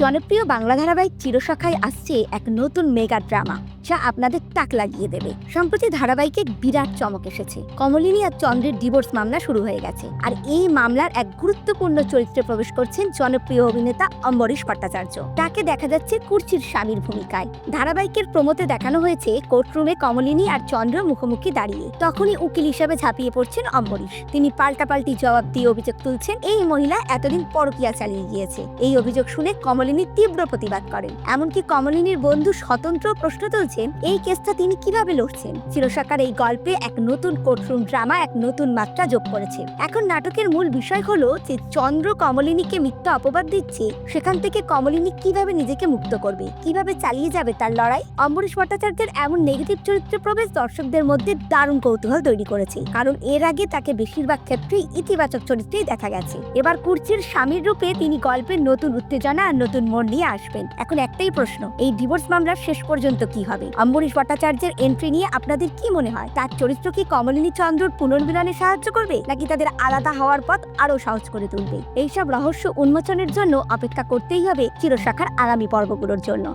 জনপ্রিয় বাংলা ধারাবাহিক চিরশাখায় আসছে এক নতুন মেগা ড্রামা। যা আপনাদের তাক লাগিয়ে দেবে। সম্প্রতি ধারাবাহিকে বিরাট চমক এসেছে। কমলিনী আর চন্দ্রের ডিভোর্স মামলা শুরু হয়ে গেছে। আর এই মামলার এক গুরুত্বপূর্ণ চরিত্রে প্রবেশ করছেন জনপ্রিয় অভিনেতা অম্বরীশ ভট্টাচার্য। তাকে দেখা যাচ্ছে কুর্চির স্বামীর ভূমিকায়। ধারাবাহিকের প্রমোতে দেখানো হয়েছে কোর্টরুমে কমলিনী আর চন্দ্র মুখোমুখি দাঁড়িয়ে। তখনই উকিল হিসাবে ঝাঁপিয়ে পড়ছেন অম্বরীশ। তিনি পাল্টাপাল্টি জবাব দিয়ে অভিযোগ তুলছেন, এই মহিলা এতদিন পরকিয়া চালিয়ে গিয়েছে। এই অভিযোগ শুনে কমলিনী তীব্র প্রতিবাদ করেন। এমনকি কমলিনীর বন্ধু স্বতন্ত্র প্রশ্ন তুলছেন এই কেসটা তিনি কীভাবে লড়ছেন? চিরসাকার এই গল্পে এক নতুন কোর্টরুম ড্রামা, এক নতুন মাত্রা যোগ করেছে। এখন নাটকের মূল বিষয় হলো যে চন্দ্র কমলিনীকে মিথ্যা অপবাদ দিচ্ছে, সেখান থেকে কমলিনী কীভাবে নিজেকে মুক্ত করবে, কীভাবে চালিয়ে যাবে তার লড়াই? অম্বরীশ ভট্টাচার্যের এমন নেগেটিভ চরিত্রে প্রবেশ দর্শকদের মধ্যে দারুণ কৌতূহল তৈরি করেছে, কারণ এর আগে তাকে বেশিরভাগ ক্ষেত্রেই ইতিবাচক চরিত্রেই দেখা গেছে। এবার কুর্চির স্বামীর রূপে তিনি গল্পের নতুন উত্তেজনা আর নতুন মোড় নিয়ে আসবেন। এখন একটাই প্রশ্ন, এই ডিভোর্স মামলার শেষ পর্যন্ত কি হবে? অম্বরীশ ভট্টাচার্যের এন্ট্রি নিয়ে আপনাদের কি মনে হয়? তার চরিত্র কি কমলিনী চন্দ্রর পুনর্মিলনে সাহায্য করবে, নাকি তাদের আলাদা হওয়ার পথ আরও সহজ করে তুলবে? এইসব রহস্য উন্মোচনের জন্য অপেক্ষা করতেই হবে চিরশাখার আগামী পর্বগুলোর জন্য।